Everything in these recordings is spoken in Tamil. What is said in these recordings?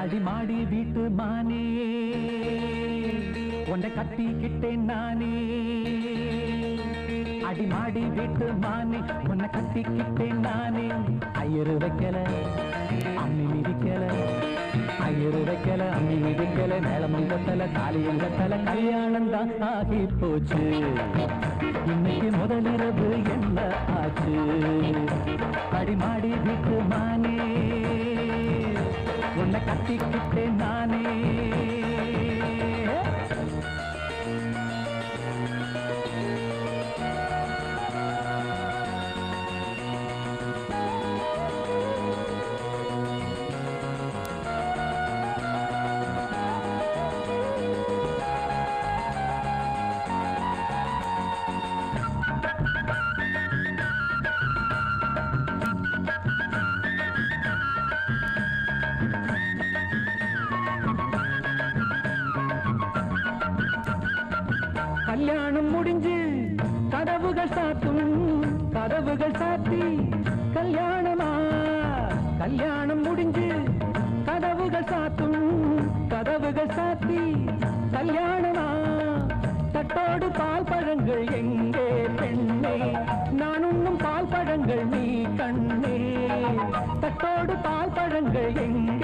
அடிமாடி வீட்டு மானே. உன்னை கட்டிக்கிட்டேன் நானே. அடிமாடி வீட்டு மானே உன்னை கட்டிக்கிட்டேன் நானே. ஐயரு வைக்கல அம்மி மிதிக்கல. ஐயரு வைக்கல அம்மி மிதிக்கல. மேலமும் கத்தல தாலியும் கத்தல கல்யாணம் தான் ஆகி போச்சு இன்னைக்கு முதலிரவு என்ன ஆச்சு? அடிமாடி வீட்டு மானே. உன்னை கட்டிக்கிட்டேன் நானே கல்யாணம் முடிஞ்சு கதவுகள் சாத்தும் கதவுகள் சாத்தி கல்யாணமா? கல்யாணம் முடிஞ்சு கதவுகள் சாத்தும் கதவுகள் சாத்தி கல்யாணமா? தட்டோடு பால் பழங்கள் எங்கே பெண்ணே? நான் உண்ணும் பால் பழங்கள் நீ கண்ணே. தட்டோடு பால் பழங்கள் எங்கே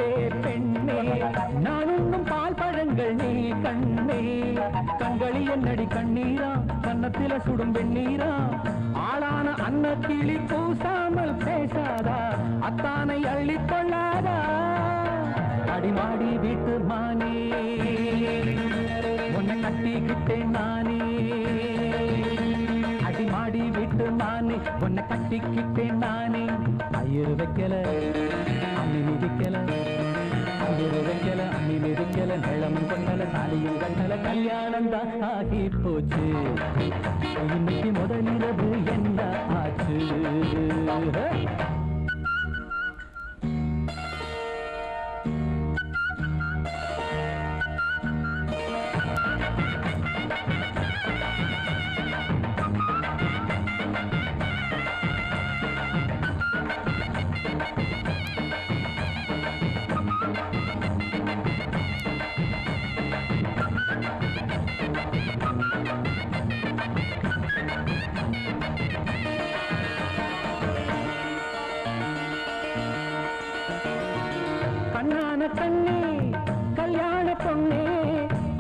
கண்கள் நீ கண்ணே கண்களி என்னடி கண்ணீரா? கன்னத்தில சுடும் வெண்ணீரா ஆளான அன்ன கிளி பூசாமல் பேசாதா? அத்தானை அள்ளி கொள்ளாதா? அடிமாடி வீட்டு மானே. உன்னை கட்டிக்கிட்டேன் நானே. அடிமாடி வீட்டு மானே. உன்னை கட்டிக்கிட்டேன் நானே. ஐயர் வைக்கல. கொண்டல கண்டல கல்யாணம் தான் ஆகி போச்சு இன்னைக்கு முதலிரவு என்ன ஆச்சு? கண்ணே கல்யாண பொண்ணே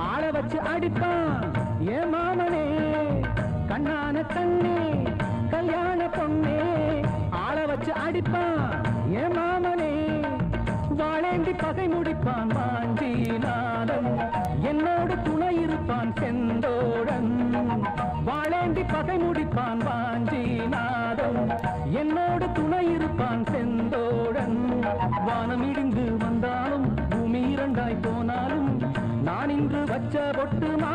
ஆள வச்சு அடிப்பான் ஏ மாமனே. கண்ணான கண்ணே கல்யாண பொண்ணே ஆள வச்சு அடிப்பான் ஏ மாமனே. வாழேந்தி பகை முடிப்பான் வாஞ்சி நாதம் என்னோடு துணை இருப்பான் செந்தோ ஒட்டுமா